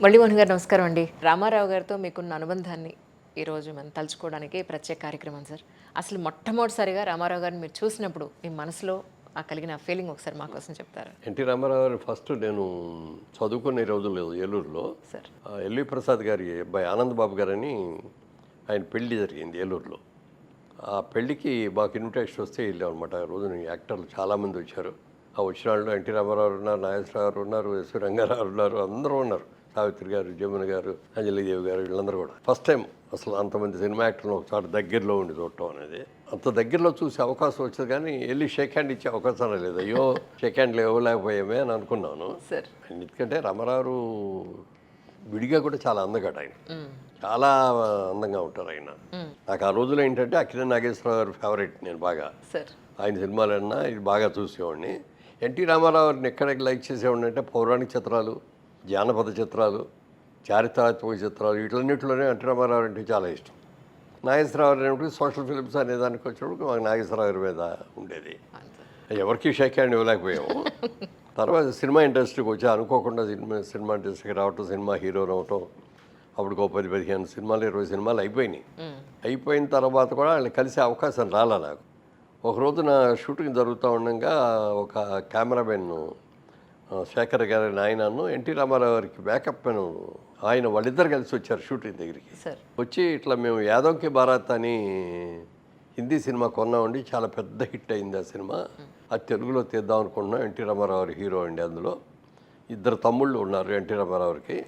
మళ్ళీమోహన్ గారు నమస్కారం అండి. రామారావు గారితో మీకున్న అనుబంధాన్ని ఈరోజు మనం తలుచుకోవడానికి ప్రత్యేక కార్యక్రమం సార్. అసలు మొట్టమొదటిసారిగా రామారావు గారిని మీరు చూసినప్పుడు మీ మనసులో ఆ కలిగిన ఫీలింగ్ ఒకసారి మా కోసం చెప్తారా? ఎన్టీ రామారావు గారు ఫస్ట్ నేను చదువుకునే రోజులు ఏలూరులో. సార్. ఎల్వి ప్రసాద్ గారి అబ్బాయి ఆనంద్ బాబు గారని ఆయన పెళ్ళి జరిగింది ఏలూరులో. ఆ పెళ్ళికి మాకు ఇన్విటేషన్ వస్తే వెళ్ళాం అనమాట ఆ రోజున యాక్టర్లు చాలామంది వచ్చారు. ఆ వచ్చిన వాళ్ళు ఎన్టీ రామారావు ఉన్నారు నాగేశ్వరరావు గారు ఉన్నారు ఎస్ రంగారావు ఉన్నారు అందరూ ఉన్నారు. సావిత్రి గారు జమున గారు అంజలిదేవి గారు వీళ్ళందరూ కూడా. ఫస్ట్ టైం అసలు అంతమంది సినిమా యాక్టర్లు ఒకసారి దగ్గరలో ఉండి చూడటం అనేది. అంత దగ్గరలో చూసే అవకాశం వచ్చేది కానీ వెళ్ళి షేక్ హ్యాండ్ ఇచ్చే అవకాశం లేదు. అయ్యో షేక్ హ్యాండ్లు ఇవ్వలేకపోయామే అని అనుకున్నాను. సార్ ఎందుకంటే రామారావు విడిగా కూడా చాలా అందగాడు ఆయన. చాలా అందంగా ఉంటారు ఆయన. నాకు ఆ రోజులో ఏంటంటే అఖిల నాగేశ్వరరావు గారు ఫేవరెట్ నేను బాగా. ఆయన సినిమాలన్నా ఇది బాగా చూసేవాడిని. ఎన్టీ రామారావు గారిని ఎక్కడ లైక్ చేసేవాడిని అంటే పౌరాణిక చిత్రాలు జానపద చిత్రాలు చారిత్రాత్మక చిత్రాలు వీటిలన్నింటిలోనే ఎన్టీ రామారావు అంటే చాలా ఇష్టం. నాగేశ్వరరావు అనేప్పుడు సోషల్ ఫిలిమ్స్ అనే దానికి వచ్చినప్పుడు మాకు నాగేశ్వరరావు గారి మీద ఉండేది. ఎవరికి షేక్ హ్యాండ్ ఇవ్వలేకపోయాము. తర్వాత సినిమా ఇండస్ట్రీకి వచ్చి అనుకోకుండా సినిమా సినిమా ఇండస్ట్రీకి రావటం సినిమా హీరో రావటం అప్పుడు ఒక పది పదిహేను సినిమాలు ఇరవై సినిమాలు అయిపోయినాయి. అయిపోయిన తర్వాత కూడా వాళ్ళని కలిసే అవకాశం రాలే నాకు. ఒక రోజు నా షూటింగ్ జరుగుతూ ఉండగా ఒక కెమెరామెన్ శేఖర్ గారి నాయనను ఎన్టీ రామారావు గారికి బ్యాకప్ మెన్ ఆయన వాళ్ళిద్దరు కలిసి వచ్చారు షూటింగ్ దగ్గరికి. వచ్చి ఇట్లా మేము యాదవ్కి భారత్ అని హిందీ సినిమా కొన్నామండి చాలా పెద్ద హిట్ అయింది ఆ సినిమా. అది తెలుగులో తీద్దాం అనుకుంటున్నాం. ఎన్టీ రామారావు గారి హీరో అండి అందులో. ఇద్దరు తమ్ముళ్ళు ఉన్నారు ఎన్టీ రామారావుకి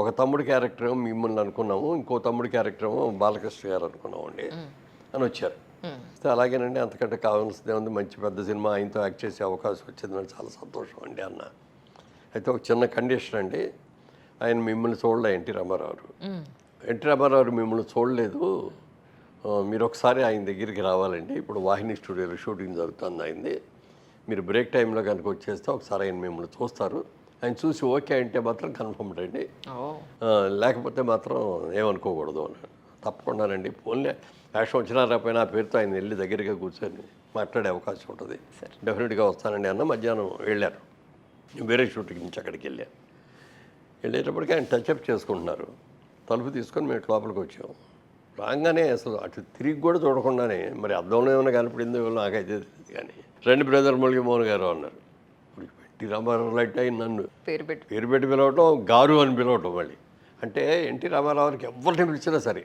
ఒక తమ్ముడి క్యారెక్టర్ ఏమో మిమ్మల్ని అనుకున్నాము ఇంకో తమ్ముడి క్యారెక్టర్ ఏమో బాలకృష్ణ గారు అనుకున్నామండి అని వచ్చారు. అయితే అలాగేనండి అంతకంటే కావాల్సిందే ఉంది. మంచి పెద్ద సినిమా ఆయనతో యాక్ట్ చేసే అవకాశం వచ్చింది. నాకు చాలా సంతోషం అండి అన్న. అయితే ఒక చిన్న కండిషన్ అండి. ఆయన మిమ్మల్ని చూడలే ఎన్టీ రామారావు. ఎన్టీ రామారావు మిమ్మల్ని చూడలేదు. మీరు ఒకసారి ఆయన దగ్గరికి రావాలండి. ఇప్పుడు వాహిని స్టూడియోలో షూటింగ్ జరుగుతుంది అయింది మీరు బ్రేక్ టైంలో కనుక వచ్చేస్తే ఒకసారి ఆయన మిమ్మల్ని చూస్తారు. ఆయన చూసి ఓకే అంటే మాత్రం కన్ఫర్మ్ అండి. లేకపోతే మాత్రం ఏమనుకోకూడదు అన్నాడు. తప్పకుండానండి ఫోన్లే వేషం వచ్చినా రాపోయినా ఆ పేరుతో ఆయన వెళ్ళి దగ్గరగా కూర్చొని మాట్లాడే అవకాశం ఉంటుంది. డెఫినెట్గా వస్తానండి అన్న మధ్యాహ్నం వెళ్ళారు. వేరే షూటింగ్ నుంచి అక్కడికి వెళ్ళాను. వెళ్ళేటప్పటికి ఆయన టచ్అప్ చేసుకుంటున్నారు. తలుపు తీసుకొని మేము లోపలికి వచ్చాము రాగానే అసలు అటు తిరిగి కూడా చూడకుండానే మరి అద్దంలో ఏమైనా కనపడిందో నాకైతే తెలియదు కానీ రెండు బ్రదర్ మురళీమోహన్ గారు అన్నారు. ఎన్టీ రామారావు లైట్ అయి నన్ను పేరు పెట్టి పేరు పెట్టి పిలవటం గారు అని పిలవటం మళ్ళీ. అంటే ఎన్టీ రామారావుకి ఎవరిని పిలిచినా సరే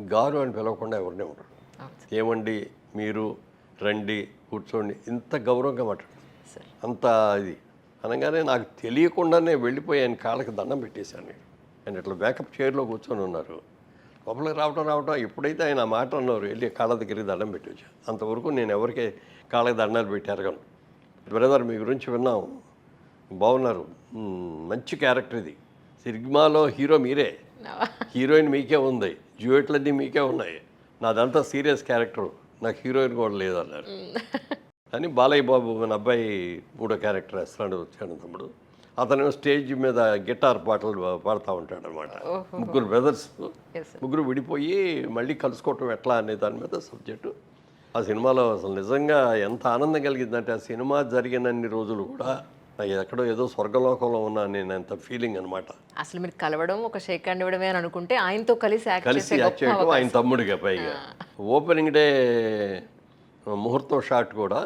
గారు అని పిలవకుండా ఎవరిని ఉండరు. ఏమండి మీరు రండి కూర్చోండి ఇంత గౌరవంగా మాట్లాడతారు సార్. అంత ఇది. అనగానే నాకు తెలియకుండానే వెళ్ళిపోయి ఆయన కాళ్ళకి దండం పెట్టేశాను ఆయన ఇట్లా బ్యాకప్ చైర్లో కూర్చొని ఉన్నారు. లోపలికి రావటం రావటం ఎప్పుడైతే ఆయన ఆ మాట అన్నారు వెళ్ళి కాళ్ళ దగ్గరికి దండం పెట్టి వచ్చాను అంతవరకు నేను ఎవరికి కాళ్ళకి దండాలు పెట్టి ఎరగను. బ్రదర్ మీ గురించి విన్నాం. బాగున్నారు. మంచి క్యారెక్టర్ ఇది. సినిమాలో హీరో మీరే. హీరోయిన్ మీకే ఉంది. జ్యూయెట్లన్నీ మీకే ఉన్నాయి. నాదంతా సీరియస్ క్యారెక్టర్. నాకు హీరోయిన్ కూడా లేదన్నారు. అని బాలయ్య బాబు మన అబ్బాయి మూడో క్యారెక్టర్ వేస్తున్నాడు వచ్చాడు తమ్ముడు. అతను స్టేజ్ మీద గిటార్ పాటలు పాడుతూ ఉంటాడు అనమాట ముగ్గురు బ్రదర్స్ ముగ్గురు విడిపోయి మళ్ళీ కలుసుకోవటం ఎట్లా అనే దాని మీద సబ్జెక్టు ఆ సినిమాలో అసలు నిజంగా ఎంత ఆనందం కలిగిందంటే ఆ సినిమా జరిగినన్ని రోజులు కూడా నాకు ఎక్కడో ఏదో స్వర్గలోకంలో ఉన్నా నేను అంత ఫీలింగ్ అనమాట అసలు మీరు కలవడం ఒక షేక్ హ్యాండ్ ఇవ్వడమే అని అనుకుంటే ఆయనతో కలిసి కలిసి యాక్ట్ చేయటం ఆయన తమ్ముడిగా పైగా. ఓపెనింగ్ డే ముహూర్తం షాట్ కూడా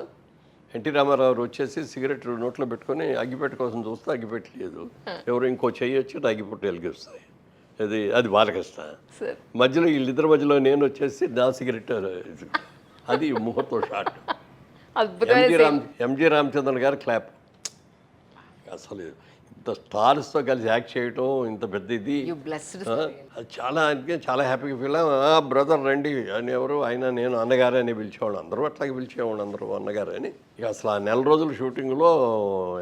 ఎన్టీ రామారావు వచ్చేసి సిగరెట్ నోట్లో పెట్టుకొని అగ్గిపెట్టు కోసం చూస్తే అగ్గిపెట్టు లేదు. ఎవరు ఇంకో చెయ్యి వచ్చి అగ్గిపెట్టు వెలిగిస్తాయి. అది అది సార్. మధ్యలో వీళ్ళిద్దరి మధ్యలో నేను వచ్చేసి నా సిగరెట్ అది ముహూర్తం shot MG Ram MG Ramachandran గారు క్లాప్ అసలు ఇంత స్టార్స్తో కలిసి యాక్ట్ చేయటం ఇంత పెద్ద ఇది. ఆ, చాలా అందుకే చాలా హ్యాపీగా ఫీల్ బ్రదర్ రండి అని ఎవరు ఆయన నేను అన్నగారే అని పిలిచేవాడు అందరూ అట్లాగే పిలిచేవాడు అందరూ అన్నగారు అని. ఇక అసలు ఆ నెల రోజుల షూటింగ్లో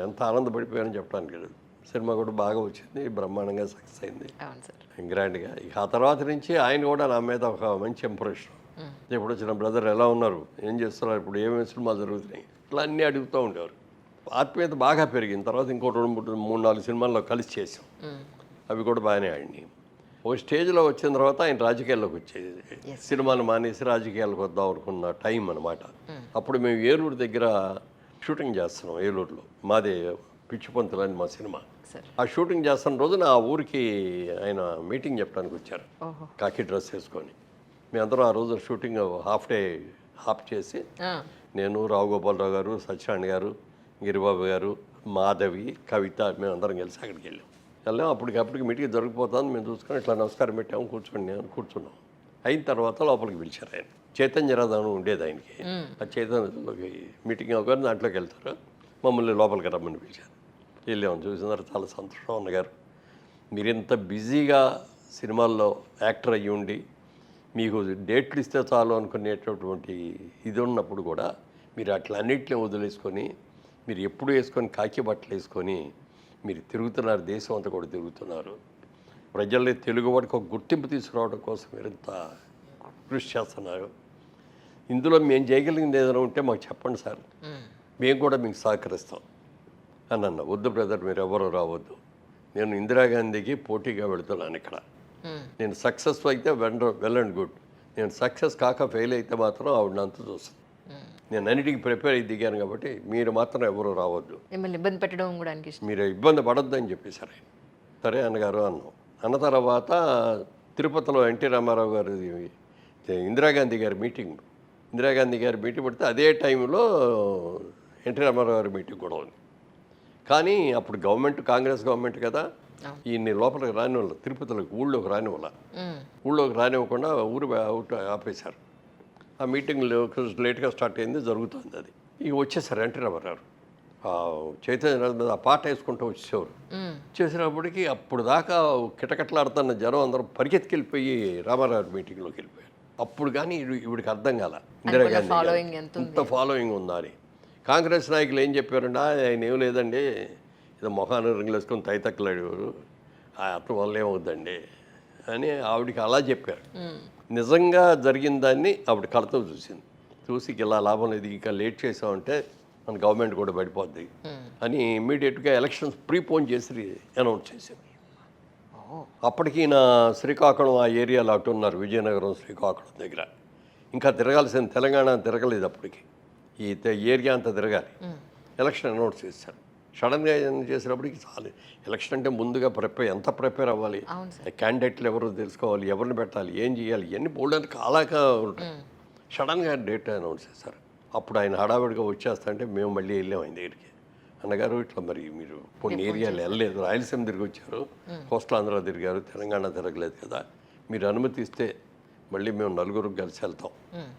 ఎంత ఆనందపడిపోయానని చెప్పడానికి లేదు. సినిమా కూడా బాగా వచ్చింది బ్రహ్మాండంగా సక్సెస్ అయింది. గ్రాండ్గా. ఇక ఆ తర్వాత నుంచి ఆయన కూడా నా మీద ఒక మంచి ఇంప్రెషన్ ఎప్పుడు వచ్చిన బ్రదర్ ఎలా ఉన్నారు ఏం చేస్తున్నారు ఇప్పుడు ఏమేమి సినిమాలు జరుగుతున్నాయి ఇట్లా అన్నీ అడుగుతూ ఉండేవారు. ఆత్మీయత బాగా పెరిగింది. తర్వాత ఇంకో రెండు మూడు మూడు నాలుగు సినిమాల్లో కలిసి చేసాం అవి కూడా బాగానే ఆడినాయి. ఓ స్టేజ్లో వచ్చిన తర్వాత ఆయన రాజకీయాల్లోకి వచ్చేది. సినిమాలు మానేసి రాజకీయాలకు వద్దాం అనుకున్న టైం అనమాట అప్పుడు మేము ఏలూరు దగ్గర షూటింగ్ చేస్తున్నాం ఏలూరులో. మాదే పిచ్చిపంతులు అని మా సినిమా. ఆ షూటింగ్ చేస్తున్న రోజున ఆ ఊరికి ఆయన మీటింగ్ చెప్పడానికి వచ్చారు. కాకి డ్రెస్ వేసుకొని. మేమందరం ఆ రోజు షూటింగ్ హాఫ్ డే హాఫ్ చేసి నేను రావు గోపాలరావు గారు సత్యనారాయణ గారు గిరిబాబు గారు మాధవి కవిత మేమందరం కలిసి అక్కడికి వెళ్ళాం. వెళ్ళాం. అప్పటికప్పటికి మీటింగ్ జరిగిపోతుంది మేము చూసుకొని ఇట్లా నమస్కారం పెట్టాము కూర్చోండి నేను కూర్చున్నాం. అయిన తర్వాత లోపలికి పిలిచారు ఆయన. చైతన్య రథం ఉండేది ఆయనకి. ఆ చైతన్యలోకి మీటింగ్ అవ్వగానే దాంట్లోకి వెళ్తారు. మమ్మల్ని లోపలికి రమ్మని పిలిచారు. వెళ్ళాము చూసిన తర్వాత చాలా సంతోషం అన్నగారు. మీరు ఇంత బిజీగా సినిమాల్లో యాక్టర్ అయ్యి ఉండి మీకు డేట్లు ఇస్తే చాలు అనుకునేటటువంటి ఇది ఉన్నప్పుడు కూడా మీరు అట్లన్నింటినీ వదిలేసుకొని మీరు ఎప్పుడు వేసుకొని కాకి బట్టలు వేసుకొని మీరు తిరుగుతున్నారు దేశం అంతా కూడా తిరుగుతున్నారు. ప్రజల్ని తెలుగు వాడికి ఒక గుర్తింపు తీసుకురావడం కోసం మీరు ఇంత కృషి చేస్తున్నారు. ఇందులో మేము చేయగలిగింది ఏదైనా ఉంటే మాకు చెప్పండి సార్. మేము. కూడా మీకు సహకరిస్తాం. అని అన్న. వద్దు బ్రదర్ మీరు ఎవరు రావద్దు. నేను ఇందిరాగాంధీకి పోటీగా వెళుతున్నాను ఇక్కడ. నేను సక్సెస్ అయితే వెల్ అండ్ గుడ్. నేను సక్సెస్ కాక ఫెయిల్ అయితే మాత్రం ఆవిడ అంత చూస్తుంది. ఉమ్. నేను అన్నిటికీ ప్రిపేర్ అయ్యి దిగాను కాబట్టి మీరు మాత్రం ఎవరు రావద్దు. మిమ్మల్ని ఇబ్బంది పెట్టడం కూడా ఇష్టం. మీరు ఇబ్బంది పడొద్దని చెప్పేశారు ఆయన. సరే అన్నగారు అన్నాం. అన్న తర్వాత తిరుపతిలో ఎన్టీ రామారావు గారి ఇందిరాగాంధీ గారి మీటింగ్. ఇందిరాగాంధీ గారి మీటింగ్ పెడితే అదే టైంలో ఎన్టీ రామారావు గారి మీటింగ్ కూడా ఉంది. కానీ అప్పుడు గవర్నమెంట్ కాంగ్రెస్ గవర్నమెంట్ కదా. ఈయన్ని లోపలికి రానివ్వాల తిరుపతిలోకి ఊళ్ళోకి రానివ్వాల. ఊళ్ళోకి రానివ్వకుండా ఊరు అవుట్ ఆపేశారు. ఆ మీటింగ్ లేట్గా స్టార్ట్ అయింది జరుగుతుంది అది. ఇక వచ్చేసారు ఎన్టీ రామారావు చైతన్య మీద ఆ పాట వేసుకుంటూ వచ్చేవారు చేసినప్పటికీ అప్పుడు దాకా కిటకట్లాడుతున్న జనం అందరూ పరిగెత్తుకెళ్ళిపోయి రామారావు మీటింగ్లోకి వెళ్ళిపోయారు. అప్పుడు కానీ ఈవిడికి అర్థం కాల. ఇందిరాగాంధీ ఇంత ఫాలోయింగ్ ఉందా అని. కాంగ్రెస్ నాయకులు ఏం చెప్పారంటే "ఆ, ఆయన ఏం లేదండి. ఏదో మొహాన్ని రింగులు వేసుకొని తైతక్కలాడేవారు. ఆ అతని వల్ల ఏమవుద్దండి? అని ఆవిడకి అలా చెప్పారు. నిజంగా జరిగిన దాన్ని ఆవిడ కళతో చూసింది. చూసి ఇలా లాభం లేదు ఇక లేట్ చేసామంటే మన గవర్నమెంట్ కూడా పడిపోద్ది ఉమ్. అని ఇమ్మీడియట్గా ఎలక్షన్స్ ప్రీపోన్ చేసి అనౌన్స్ చేసింది అప్పటికి నా శ్రీకాకుళం ఆ ఏరియాలో అటు ఉన్నారు విజయనగరం శ్రీకాకుళం దగ్గర. ఇంకా తిరగాల్సిన తెలంగాణ తిరగలేదు అప్పటికి. ఈ ఏరియా అంతా తిరగాలి. ఎలక్షన్ అనౌన్స్ చేశారు. సడన్గా చేసినప్పటికి చాలు. ఎలక్షన్ అంటే ముందుగా ప్రిపేర్ ఎంత ప్రిపేర్ అవ్వాలి? క్యాండిడేట్లు ఎవరు తెలుసుకోవాలి? ఎవరిని పెట్టాలి? ఏం చేయాలి? ఇవన్నీ పోవడానికి అలాగా ఉంటాయి. సడన్గా డేట్ అనౌన్స్ చేశారు అప్పుడు ఆయన హడావిడిగా వచ్చేస్తా మేము మళ్ళీ వెళ్ళాం ఆయన దగ్గరికి. అన్నగారు ఇట్లా మరి మీరు కొన్ని ఏరియాలు వెళ్ళలేదు. రాయలసీమ తిరిగి వచ్చారు. కోస్టల్ ఆంధ్ర తిరిగారు. తెలంగాణ తిరగలేదు కదా. మీరు అనుమతి ఇస్తే మళ్ళీ మేము నలుగురు కలిసి వెళ్తాం.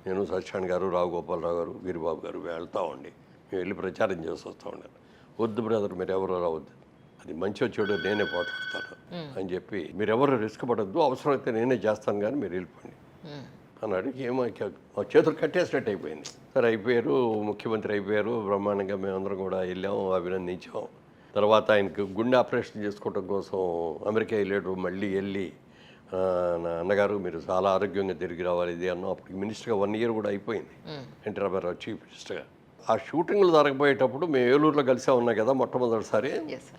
నేను సత్యనారాయణ గారు రావు గోపాలరావు గారు వీరబాబు గారు వెళ్తామండి మేము వెళ్ళి ప్రచారం చేసి వస్తూ ఉన్నాను వద్దు బ్రదర్ మీరు ఎవరు రావద్దు అది మంచి చెడు నేనే పోట్లాడతాను అని చెప్పి మీరెవరు రిస్క్ పడద్దు అవసరమైతే నేనే చేస్తాను కానీ మీరు వెళ్ళిపోండి. అన్నాడు ఏమో మా చేతులు కట్టేసినట్టు అయిపోయింది. సరే అయిపోయారు ముఖ్యమంత్రి అయిపోయారు బ్రహ్మాండంగా మేమందరం కూడా వెళ్ళాము అభినందించాం తర్వాత ఆయనకు గుండె ఆపరేషన్ చేసుకోవడం కోసం అమెరికా వెళ్ళాడు మళ్ళీ వెళ్ళి నా అన్నగారు మీరు చాలా ఆరోగ్యంగా తిరిగి రావాలి ఇది అన్నాం అప్పటికి మినిస్టర్గా వన్ ఇయర్ కూడా అయిపోయింది. ఎన్టీ రామారావు చీఫ్ మినిస్టర్గా. ఆ షూటింగ్లు జరగబోయేటప్పుడు మేము ఏలూరులో కలిసే ఉన్నాం కదా మొట్టమొదటిసారి.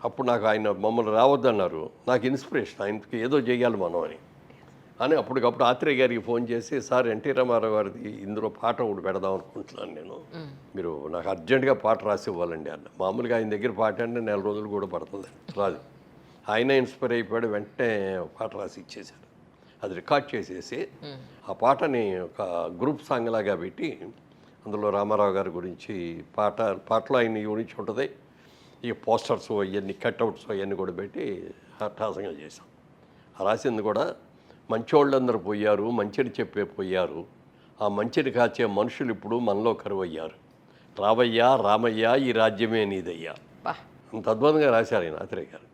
అప్పుడు నాకు ఆయన మమ్మల్ని రావద్దన్నారు. నాకు ఇన్స్పిరేషన్ ఆయనకి ఏదో చేయాలి మనం అని. అని అప్పటికప్పుడు ఆత్రేయ గారికి ఫోన్ చేసి సార్ ఎన్టీ రామారావు గారిది ఇందులో పాట ఒకటి పెడదాం అనుకుంటున్నాను నేను. మీరు నాకు అర్జెంటుగా పాట రాసి ఇవ్వాలండి అన్న. మామూలుగా ఆయన దగ్గర పాట అంటే నెల రోజులు కూడా పడుతుంది రాదు. ఆయన ఇన్స్పైర్ అయిపోయాడు వెంటనే పాట రాసి ఇచ్చేశారు అది రికార్డ్ చేసేసి ఆ పాటని ఒక గ్రూప్ సాంగ్ లాగా పెట్టి అందులో రామారావు గారి గురించి పాట పాటలో ఆయన గురించి ఉంటుంది. ఈ పోస్టర్స్ అవన్నీ కట్అవుట్స్ అవన్నీ కూడా పెట్టి చేసాం ఆ రాసింది కూడా మంచోళ్ళందరూ పోయారు మంచిని చెప్పే పోయారు. ఆ మంచిని కాచే మనుషులు ఇప్పుడు మనలో కరువయ్యారు. రావయ్యా రామయ్య ఈ రాజ్యమే నీదయ్యా. అంత అద్భుతంగా రాశారు ఆయన ఆత్రేయ గారు.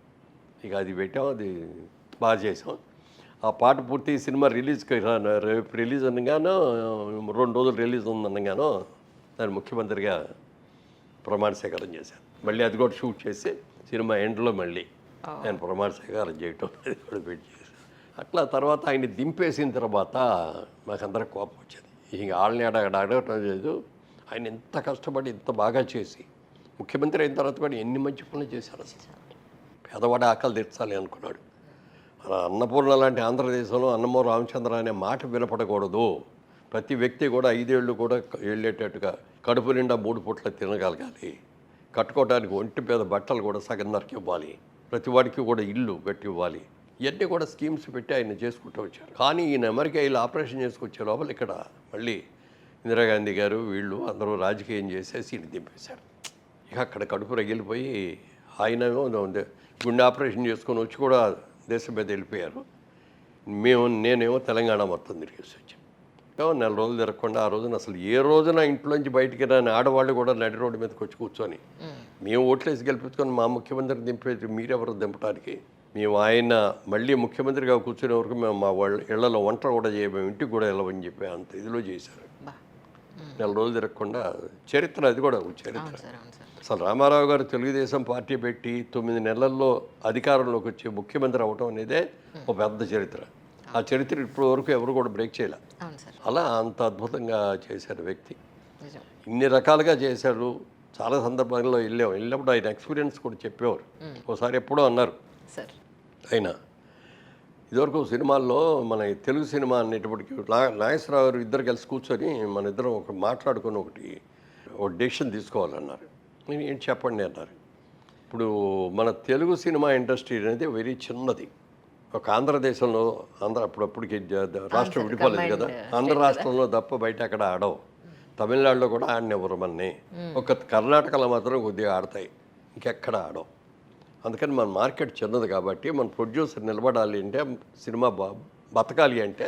ఇక అది పెట్టాం అది బాగా చేసాం ఆ పాట పూర్తి సినిమా రిలీజ్కి రేపు రిలీజ్ అనగానో రెండు రోజులు రిలీజ్ ఉందనగానో దాన్ని ముఖ్యమంత్రిగా ప్రమాణ స్వీకారం చేశాను మళ్ళీ అది కూడా షూట్ చేసి సినిమా ఎండ్లో మళ్ళీ ఆయన ప్రమాణ స్వీకారం చేయటం అది కూడా పెట్టి చేశాను అట్లా తర్వాత ఆయన దింపేసిన తర్వాత మాకందరికి కోపం వచ్చేది. ఇక వాళ్ళని అడ అక్కడ అడగటం లేదు. ఆయన ఎంత కష్టపడి ఇంత బాగా చేసి ముఖ్యమంత్రి అయిన తర్వాత కూడా ఎన్ని మంచి పనులు చేశారు అసలు? పేదవాడి ఆకలి తీర్చాలి అనుకున్నాడు. అన్నపూర్ణ లాంటి ఆంధ్రదేశంలో అన్నమో రామచంద్ర అనే మాట వినపడకూడదు. ప్రతి వ్యక్తి కూడా ఐదేళ్ళు కూడా వెళ్ళేటట్టుగా కడుపు నిండా మూడు పూట్ల తినగలగాలి. కట్టుకోవడానికి ఒంటి మీద బట్టలు కూడా సగం సగంన్నరకి ఇవ్వాలి. ప్రతి వాడికి కూడా ఇల్లు పెట్టి ఇవ్వాలి. ఇవన్నీ కూడా స్కీమ్స్ పెట్టి ఆయన చేసుకుంటూ వచ్చారు. కానీ ఈయన అమెరికా వీళ్ళు ఆపరేషన్ చేసుకొచ్చే లోపల ఇక్కడ మళ్ళీ ఇందిరాగాంధీ గారు వీళ్ళు అందరూ రాజకీయం చేసేసి ఈయన దింపేశారు. ఇక అక్కడ కడుపు రగిలిపోయి ఆయనేమో గుండె ఆపరేషన్ చేసుకొని వచ్చి కూడా దేశం మీద వెళ్ళిపోయారు. మేము నేనేమో తెలంగాణ మొత్తం తిరిగేసి వచ్చాను ఏమో నెల రోజులు తిరగకుండా ఆ రోజున అసలు ఏ రోజున ఇంట్లోంచి బయటికి రాని ఆడవాళ్ళు కూడా నడి రోడ్డు మీదకి వచ్చి కూర్చొని మేము. ఓట్లేసి గెలిపించుకొని మా ముఖ్యమంత్రిని దింపేది మీరెవరు దింపడానికి మేము ఆయన మళ్ళీ ముఖ్యమంత్రిగా కూర్చునే వరకు మేము మా వాళ్ళ ఇళ్ళలో వంట కూడా చేయము ఇంటికి కూడా వెళ్ళమని చెప్పి అంత ఇదిలో చేశారు. నెల రోజులు తిరగకుండా చరిత్ర అది కూడా చరిత్ర. అసలు రామారావు గారు తెలుగుదేశం పార్టీ పెట్టి తొమ్మిది నెలల్లో అధికారంలోకి వచ్చి ముఖ్యమంత్రి అవటం అనేదే ఒక పెద్ద చరిత్ర. ఆ చరిత్ర ఇప్పటి వరకు ఎవరు కూడా బ్రేక్ చేయలే. అలా అంత అద్భుతంగా చేశారు వ్యక్తి. ఇన్ని రకాలుగా చేశారు. చాలా సందర్భాల్లో వెళ్ళాం. వెళ్ళినప్పుడు ఆయన ఎక్స్పీరియన్స్ కూడా చెప్పేవారు. ఒకసారి ఎప్పుడో అన్నారు. ఆయన ఇదివరకు సినిమాల్లో మన తెలుగు సినిమా అనేటప్పటికి నాగేశ్వరరావు గారు ఇద్దరు కలిసి కూర్చొని మన ఇద్దరం ఒక మాట్లాడుకొని ఒకటి ఒక డెసిషన్ తీసుకోవాలన్నారు. నేను ఏంటి చెప్పండి అన్నారు. ఇప్పుడు మన తెలుగు సినిమా ఇండస్ట్రీ అనేది వెరీ చిన్నది. ఒక ఆంధ్రదేశంలో ఆంధ్ర అప్పుడప్పటికి రాష్ట్రం విడిపోలేదు కదా. ఆంధ్ర రాష్ట్రంలో తప్ప బయట అక్కడ ఆడవు. తమిళనాడులో కూడా ఆడినెవరు మన్ని? ఒక కర్ణాటకలో మాత్రం కొద్దిగా ఆడతాయి. ఇంకెక్కడ ఆడవు. అందుకని మన మార్కెట్ చిన్నది కాబట్టి మన ప్రొడ్యూసర్ నిలబడాలి అంటే సినిమా బతకాలి అంటే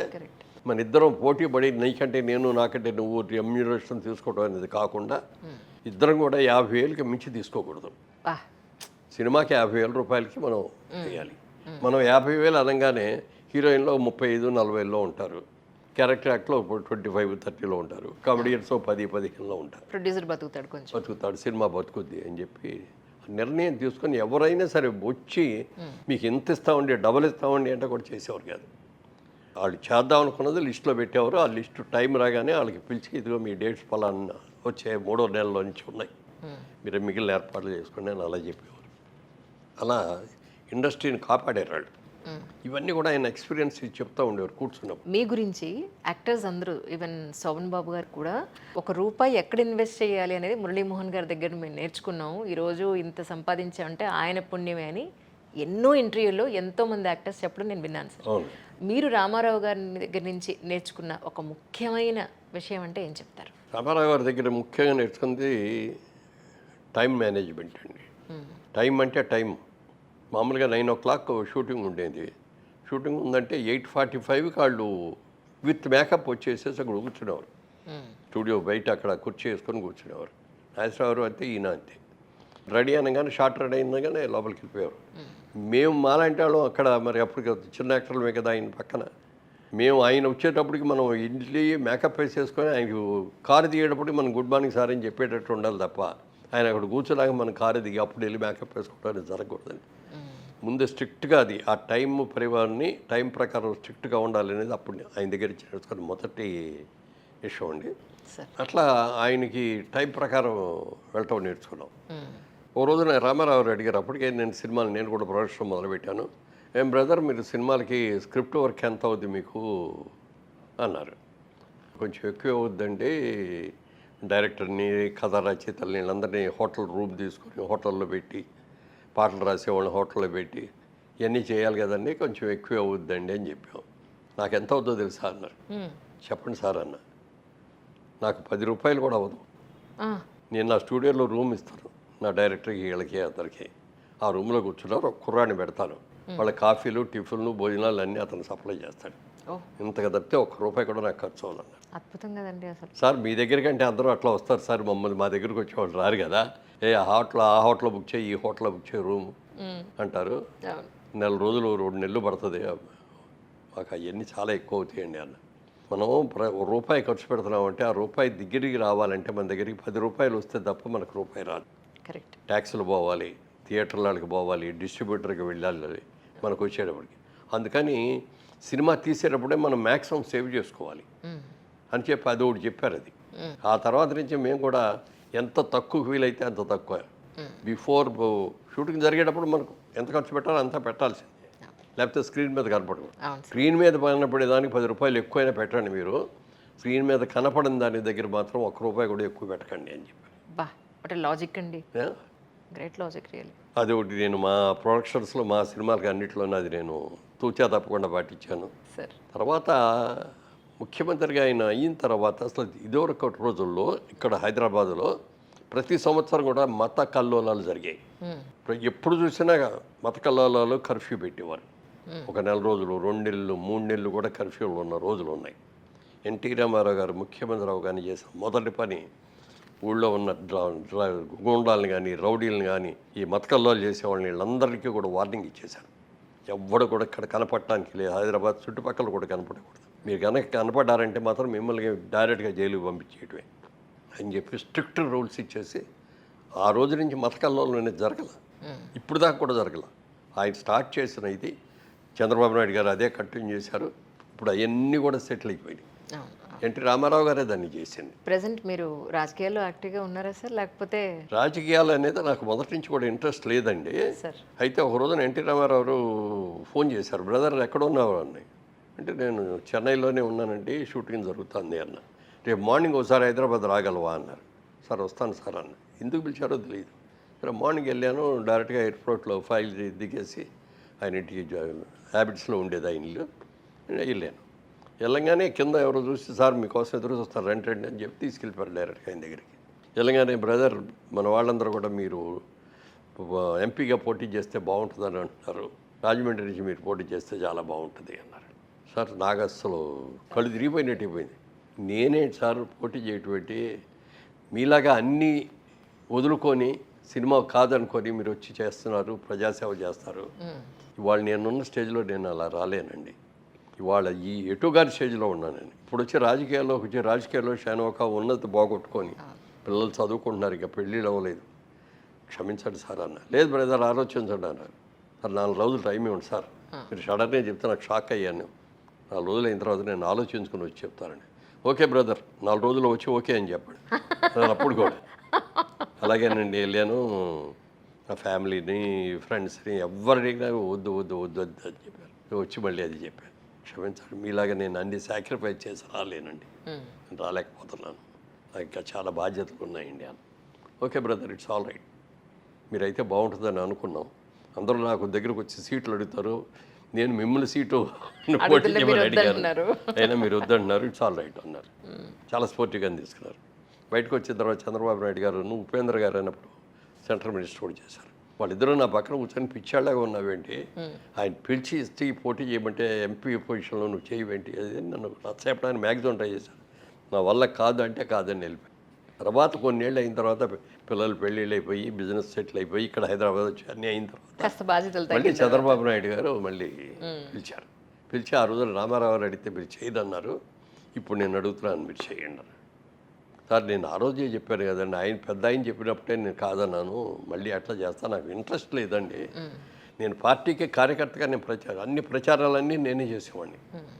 మన ఇద్దరం పోటీ పడి నీకంటే నేను నాకంటే నువ్వు రెమ్యూనరేషన్ తీసుకోవడం అనేది కాకుండా ఇద్దరం కూడా యాభై వేలకి మించి తీసుకోకూడదు. సినిమాకి యాభై వేల రూపాయలకి మనం చేయాలి మనం యాభై వేలు అనగానే హీరోయిన్లో ముప్పై ఐదు నలభైలో ఉంటారు. క్యారెక్టర్ యాక్ట్లో ట్వంటీ ఫైవ్ థర్టీలో ఉంటారు. కామెడియన్స్ పది పదిహేనులో ఉంటారు. ప్రొడ్యూసర్ బతుకుతాడు కొంచెం. బతుకుతాడు సినిమా బతుకుద్ది అని చెప్పి నిర్ణయం తీసుకొని ఎవరైనా సరే వచ్చి మీకు ఎంత ఇస్తామండి డబల్ ఇస్తామండి అంటే కూడా చేసేవారు కాదు. వాళ్ళు చేద్దాం అనుకున్నది లిస్టులో పెట్టేవారు. ఆ లిస్టు టైం రాగానే వాళ్ళకి పిలిచి ఇదిగో మీ డేట్స్ పలానా వచ్చే మూడో నెలలో నుంచి ఉన్నాయి. మీరు మిగిలిన ఏర్పాట్లు చేసుకోండి అని అలా చెప్పేవారు. అలా ఇండస్ట్రీని కాపాడారు వాళ్ళు. ఇవన్నీ కూడా ఆయన ఎక్స్పీరియన్స్ చెప్తూ ఉండేవారు కూర్చున్నప్పుడు. మీ గురించి యాక్టర్స్ అందరూ ఈవెన్ శోభన్ బాబు గారు కూడా ఒక రూపాయి ఎక్కడ ఇన్వెస్ట్ చేయాలి అనేది మురళీమోహన్ గారి దగ్గర మేము నేర్చుకున్నాము. ఈరోజు ఇంత సంపాదించామంటే ఆయన పుణ్యమే అని ఎన్నో ఇంటర్వ్యూలో ఎంతో మంది యాక్టర్స్ చెప్పడం నేను విన్నాను సార్. మీరు రామారావు గారి దగ్గర నుంచి నేర్చుకున్న ఒక ముఖ్యమైన విషయం అంటే ఏం చెప్తారు? రామారావు గారి దగ్గర ముఖ్యంగా నేర్చుకుంది టైం మేనేజ్మెంట్ అండి. టైం అంటే టైం మామూలుగా నైన్ ఓ క్లాక్ షూటింగ్ ఉండేది. షూటింగ్ ఉందంటే ఎయిట్ ఫార్టీ ఫైవ్కి వాళ్ళు విత్ మేకప్ వచ్చేసేసి అక్కడ కూర్చునేవారు. స్టూడియో బయట అక్కడ కుర్చీ వేసుకొని కూర్చునేవారు. నాగేశ్వరరావు అయితే ఈయన అంతే. రెడీ అనగానే షార్ట్ రెడీ అయినగానే లోపలికి వెళ్ళిపోయారు మేము. మాలాంటి వాళ్ళం అక్కడ మరి అప్పటికి చిన్న యాక్టర్లమే కదా ఆయన పక్కన. మేము ఆయన వచ్చేటప్పటికి మనం ఇంట్లో మేకప్ వేసేసుకొని ఆయనకు కారు దిగేటప్పటికి మనం గుడ్ మార్నింగ్ సార్ అని చెప్పేటట్టు ఉండాలి తప్ప ఆయన అక్కడ కూర్చోలాగా మనం కారు దిగి అప్పుడు వెళ్ళి మేకప్ వేసుకోవడానికి జరగకూడదండి. ముందు స్ట్రిక్ట్గా అది ఆ టైం పరివారాన్ని టైం ప్రకారం స్ట్రిక్ట్గా ఉండాలి అనేది అప్పుడు ఆయన దగ్గర నేర్చుకున్న మొదటి విషయం అండి. అట్లా ఆయనకి టైం ప్రకారం వెళ్ళటం నేర్చుకున్నాం. ఓ రోజున రామారావు గారు అడిగారు అప్పటికే నేను సినిమాలు నేను కూడా ప్రొడక్షన్ మొదలుపెట్టాను. ఏం బ్రదర్ మీరు సినిమాలకి స్క్రిప్ట్ వర్క్ ఎంత అవుద్ది మీకు? అన్నారు. కొంచెం ఎక్కువ అవుద్దండి. డైరెక్టర్ని కథ రచయితల్ని వీళ్ళందరినీ హోటల్ రూమ్ తీసుకొని హోటల్లో పెట్టి పాటలు రాసేవాళ్ళని హోటల్లో పెట్టి ఇవన్నీ చేయాలి కదండి కొంచెం ఎక్కువ అవుద్దండి అని చెప్పాం. నాకు ఎంత అవుతుందో తెలుసా? అన్నారు. చెప్పండి సార్ అన్న. నాకు పది రూపాయలు కూడా అవ్వదు. నేను నా స్టూడియోలో రూమ్ ఇస్తాను నా డైరెక్టర్కి వీళ్ళకి అందరికి. ఆ రూమ్లో కూర్చున్నారు ఒక కుర్రాన్ని పెడతాను. వాళ్ళ కాఫీలు టిఫిన్లు భోజనాలు అన్నీ అతను సప్లై చేస్తాడు. ఇంతగా తప్పితే ఒక్క రూపాయి కూడా నాకు ఖర్చు అవ్వాలన్నారు అద్భుతం కదండి అసలు. సార్ మీ దగ్గరికంటే అందరూ అట్లా వస్తారు సార్ మమ్మల్ని మా దగ్గరికి వచ్చేవాళ్ళు రారు కదా. ఏ ఆ హోటల్ ఆ హోటల్లో బుక్ చేయి ఈ హోటల్లో బుక్ చేయి రూమ్ అంటారు. నెల రోజులు రెండు నెలలు పడుతుంది. మాకు అవన్నీ చాలా ఎక్కువ అవుతాయండి అన్న. మనం రూపాయి ఖర్చు పెడుతున్నామంటే ఆ రూపాయి దగ్గరికి రావాలంటే మన దగ్గరికి పది రూపాయలు వస్తే తప్ప మనకు రూపాయి రాదు. కరెక్ట్. ట్యాక్సులు పోవాలి థియేటర్లకి పోవాలి డిస్ట్రిబ్యూటర్కి వెళ్ళాలి మనకు వచ్చేటప్పటికి. అందుకని సినిమా తీసేటప్పుడే మనం మ్యాక్సిమం సేవ్ చేసుకోవాలి. అని చెప్పి అది ఒకటి చెప్పారు అది. ఆ తర్వాత నుంచి మేము కూడా ఎంత తక్కువ వీలైతే అంత తక్కువ. బిఫోర్ షూటింగ్ జరిగేటప్పుడు మనకు ఎంత ఖర్చు పెట్టాలో అంత పెట్టాల్సిందే. లేకపోతే స్క్రీన్ మీద కనపడదు. స్క్రీన్ మీద కనపడే దానికి పది రూపాయలు ఎక్కువైనా పెట్టండి మీరు. స్క్రీన్ మీద కనపడిన దాని దగ్గర మాత్రం ఒక్క రూపాయి కూడా ఎక్కువ పెట్టకండి అని చెప్పారు. బా అంటే లాజిక్ అండి? గ్రేట్ లాజిక్ రియల్ అది ఒకటి నేను మా ప్రొడక్షన్స్లో మా సినిమాలకి అన్నింటిలోనూ అది నేను తూచా తప్పకుండా పాటించాను. సార్. తర్వాత ముఖ్యమంత్రిగా ఆయన అయిన తర్వాత అసలు ఇదివరకు రోజుల్లో ఇక్కడ హైదరాబాదులో ప్రతి సంవత్సరం కూడా మత కల్లోలాలు జరిగాయి. ప్ర- ఎప్పుడు చూసినా మత కల్లోలాలు కర్ఫ్యూ పెట్టేవారు. ఒక నెల రోజులు రెండు నెలలు మూడు నెలలు కూడా కర్ఫ్యూలు ఉన్న రోజులు ఉన్నాయి. ఎన్టీ రామారావు గారు ముఖ్యమంత్రి అవగానే చేసిన మొదటి పని ఊళ్ళో ఉన్న గూండాలను కానీ రౌడీలను కానీ ఈ మతకల్లోలు చేసేవాళ్ళని వీళ్ళందరికీ కూడా వార్నింగ్ ఇచ్చేశారు. ఎవ్వడు కూడా ఇక్కడ కనపడటానికి లేదు. హైదరాబాద్ చుట్టుపక్కల కూడా కనపడకూడదు. మీరు కనుక కనపడ్డారంటే మాత్రం మిమ్మల్ని డైరెక్ట్గా జైలుకి పంపించేయటమే అని చెప్పి స్ట్రిక్ట్ రూల్స్ ఇచ్చేసి ఆ రోజు నుంచి మతకల్లోలు అనేది జరగల. ఇప్పుడు దాకా కూడా జరగల. ఆయన స్టార్ట్ చేసిన ఇది చంద్రబాబు నాయుడు గారు అదే కంటిన్యూ చేశారు. ఇప్పుడు అవన్నీ కూడా సెటిల్ అయిపోయినాయి. ఎన్టీ రామారావు గారే దాన్ని చేసింది. ప్రజెంట్ మీరు రాజకీయాల్లో యాక్టివ్గా ఉన్నారా సార్? లేకపోతే రాజకీయాలు అనేది నాకు మొదటి నుంచి కూడా ఇంట్రెస్ట్ లేదండి. సార్. అయితే ఒక రోజున ఎన్టీ రామారావు ఫోన్ చేశారు. బ్రదర్ ఎక్కడ ఉన్నావు అన్నాయి. అంటే నేను చెన్నైలోనే ఉన్నానండి షూటింగ్ జరుగుతుంది అన్న. రేపు మార్నింగ్ ఒకసారి హైదరాబాద్ రాగలవా అన్నారు. సార్ వస్తాను సార్ అన్న. ఎందుకు పిలిచారో తెలియదు సరే మార్నింగ్ వెళ్ళాను డైరెక్ట్గా ఎయిర్పోర్ట్లో ఫైల్ దిగేసి ఆయన ఇంటికి హ్యాబిట్స్లో ఉండేది ఆయన ఇల్లు. వెళ్ళాను. వెళ్ళంగానే కింద ఎవరో చూసి సార్ మీకోసం ఎదురు చూస్తారు రెంట్ రండి అని చెప్పి తీసుకెళ్ళిపోయారు డైరెక్ట్గా ఆయన దగ్గరికి. వెళ్ళగానే బ్రదర్ మన వాళ్ళందరూ కూడా మీరు ఎంపీగా పోటీ చేస్తే బాగుంటుందని అంటున్నారు. రాజమండ్రి నుంచి మీరు పోటీ చేస్తే చాలా బాగుంటుంది అన్నారు. సార్ నాకు అసలు కళ్ళు తిరిగిపోయినట్టు అయిపోయింది నేనే సార్ పోటీ చేయటువంటి మీలాగా అన్నీ వదులుకొని సినిమా కాదనుకొని మీరు వచ్చి చేస్తున్నారు ప్రజాసేవ చేస్తారు. ఇవాళ నేనున్న స్టేజ్లో నేను అలా రాలేనండి. ఇవాళ ఈ ఎటుగారి స్టేజ్లో ఉన్నానండి. ఇప్పుడు వచ్చి రాజకీయాల్లోకి వచ్చి రాజకీయాల్లో ఒక ఉన్నతి బాగొట్టుకొని పిల్లలు చదువుకుంటున్నారు ఇక పెళ్ళిళ్ళు అవ్వలేదు. క్షమించండి సార్ అన్న. లేదు బ్రదర్ ఆలోచించండి అన్నారు. సార్ నాలుగు రోజులు టైం ఇవ్వండి సార్. మీరు సడన్గా చెప్తే నాకు షాక్ అయ్యాను. నాలుగు రోజులు అయిన తర్వాత నేను ఆలోచించుకుని వచ్చి చెప్తానండి. ఓకే బ్రదర్ నాలుగు రోజులు వచ్చి ఓకే అని చెప్పండి. నేను అప్పుడు కూడా. అలాగేనండి వెళ్ళాను. నా ఫ్యామిలీని ఫ్రెండ్స్ని ఎవరిని వద్దు వద్దు వద్దు వద్దు అని చెప్పారు. వచ్చి మళ్ళీ అది చెప్పాను. క్షమించండి మీలాగా నేను అన్ని సాక్రిఫైస్ చేసి రాలేనండి. నేను రాలేకపోతున్నాను. నాకు ఇంకా చాలా బాధ్యతలు ఉన్నాయండి అని. Okay brother it's all right. మీరైతే బాగుంటుందని అనుకున్నాం. అందరూ నాకు దగ్గరకు వచ్చి సీట్లు అడుగుతారు. నేను మిమ్మల్ని సీటు పోటీ చేయమని అడిగాను. అయినా మీరు వద్దంటున్నారు ఇట్స్ ఆల్ రైట్ అన్నారు. చాలా స్పోర్టివ్గా తీసుకున్నారు. బయటకు వచ్చిన తర్వాత చంద్రబాబు నాయుడు గారు ఉపేంద్ర గారు అన్నప్పుడు సెంట్రల్ మినిస్టర్ కూడా చేశారు. వాళ్ళిద్దరూ నా పక్కన కూర్చొని పిచ్చాళ్ళగా ఉన్నావేంటి? ఆయన పిలిచి ఇస్తే పోటీ చేయమంటే ఎంపీ పొజిషన్లో నువ్వు చేయవేంటి? అది నన్ను నచ్చచెప్పడానికి మ్యాక్సిమం ట్రై చేశాను నా వల్ల కాదు అంటే కాదని వెళ్ళిపోయి తర్వాత కొన్నేళ్ళు అయిన తర్వాత పిల్లలు పెళ్ళిళ్ళు అయిపోయి బిజినెస్ సెటిల్ అయిపోయి ఇక్కడ హైదరాబాద్ వచ్చి అన్నీ అయిన తర్వాత మళ్ళీ చంద్రబాబు నాయుడు గారు మళ్ళీ పిలిచారు. పిలిచి ఆ రోజున రామారావు గారు అడిగితే మీరు చేయదన్నారు. ఇప్పుడు నేను అడుగుతున్నాను మీరు చేయండి సార్ నేను ఆ రోజే చెప్పాను కదండి ఆయన పెద్ద ఆయన చెప్పినప్పుడే నేను కాదన్నాను మళ్ళీ అట్లా చేస్తా నాకు ఇంట్రెస్ట్ లేదండి. నేను పార్టీకి కార్యకర్తగా నేను ప్రచారం అన్ని ప్రచారాలన్నీ నేనే చేసేవాడిని.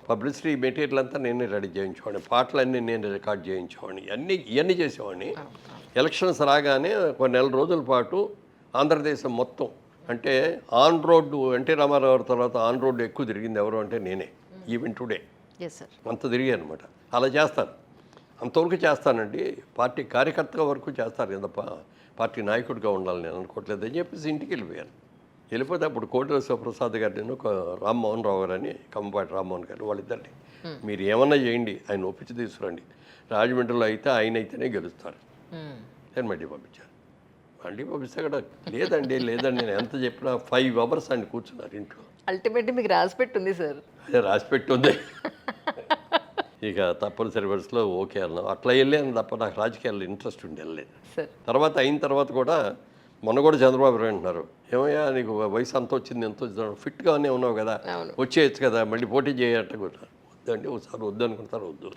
పబ్లిసిటీ మెటీరియల్ అంతా నేనే రెడీ చేయించేవాడిని. పాటలన్నీ నేను రికార్డ్ చేయించేవాడిని. అన్నీ ఇవన్నీ చేసేవాడిని. ఎలక్షన్స్ రాగానే ఒక నెల రోజుల పాటు ఆంధ్రదేశం మొత్తం అంటే ఆన్ రోడ్డు ఎన్టీ రామారావు తర్వాత ఆన్ రోడ్డు ఎక్కువ తిరిగింది ఎవరు అంటే నేనే. Even today. అంత తిరిగాయి అనమాట అలా చేస్తాను. అంతవరకు చేస్తానండి. పార్టీ కార్యకర్తగా వరకు చేస్తారు కదా పార్టీ నాయకుడిగా ఉండాలి నేను అనుకోవట్లేదు అని చెప్పేసి ఇంటికి వెళ్ళిపోయాను. వెళ్ళిపోతే అప్పుడు కోటేశ్వర శివప్రసాద్ గారిని ఒక రామ్మోహన్ రావు గారు అని కమ్మపాటి రామ్మోహన్ గారు వాళ్ళిద్దరిని. మీరు ఏమన్నా చేయండి ఆయన ఒప్పించి తీసుకురండి. రాజమండ్రిలో అయితే ఆయన అయితేనే గెలుస్తారు. నేను మళ్ళీ పంపించాను. మళ్ళీ పంపిస్తే కూడా లేదండి లేదండి నేను ఎంత చెప్పినా ఫైవ్ అవర్స్ అండి కూర్చున్నారు ఇంట్లో. అల్టిమేట్లీ మీకు రాసి పెట్టుంది సార్ అదే రాసి పెట్టి ఉంది ఇక తప్పనిసరి వరుసలో ఓకే అన్నాం. అట్లా వెళ్ళాను తప్ప నాకు రాజకీయాల్లో ఇంట్రెస్ట్ ఉండి వెళ్ళలేదు సార్ తర్వాత అయిన తర్వాత కూడా మొన్న కూడా చంద్రబాబు నాయుడు అంటున్నారు ఏమయ్యా నీకు వయసు అంత వచ్చింది ఎంత వచ్చింది? ఫిట్గానే ఉన్నావు కదా. వచ్చేయచ్చు కదా మళ్ళీ పోటీ చేయట కూడా వద్దండి ఒకసారి వద్దు అనుకుంటారు వద్దు.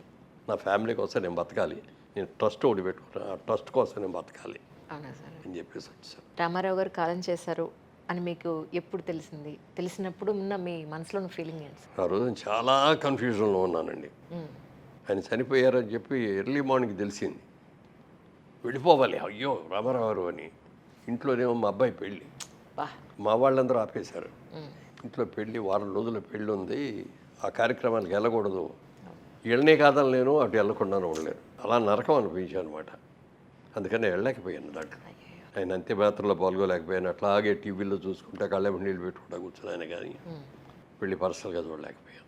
నా ఫ్యామిలీ కోసం నేను బతకాలి. నేను ట్రస్ట్ ఒకటి పెట్టుకున్నాను ఆ ట్రస్ట్ కోసం నేను బతకాలి. అని చెప్పేసి వచ్చాను రామారావు గారు కాలం చేశారు అని మీకు ఎప్పుడు తెలిసింది? తెలిసినప్పుడు ఉన్న మీ మనసులో ఫీలింగ్ ఏంటి ఆ రోజు నేను చాలా కన్ఫ్యూజన్లో ఉన్నానండి. ఆయన చనిపోయారని చెప్పి ఎర్లీ మార్నింగ్ తెలిసింది. వెళ్ళిపోవాలి. అయ్యో రామారావు గారు అని. ఇంట్లోనేమో మా అబ్బాయి పెళ్ళి. మా వాళ్ళందరూ ఆపేశారు. ఇంట్లో పెళ్ళి వారం రోజుల పెళ్ళి ఉంది. ఆ కార్యక్రమానికి వెళ్ళకూడదు. వెళ్ళనే కాదని నేను అటు వెళ్ళకుండా ఉండలేను. అలా నరకం అనిపించాను అనమాట అందుకని వెళ్ళలేకపోయాను దాంట్లో. అయ్యో ఆయన అంత్యయాత్రలో పాల్గొలేకపోయాను అట్లాగే టీవీలో చూసుకుంటా కళ్ళ నీళ్ళు పెట్టుకుంటా కూర్చున్నాను కానీ వెళ్ళి పర్సనల్గా చూడలేకపోయాను.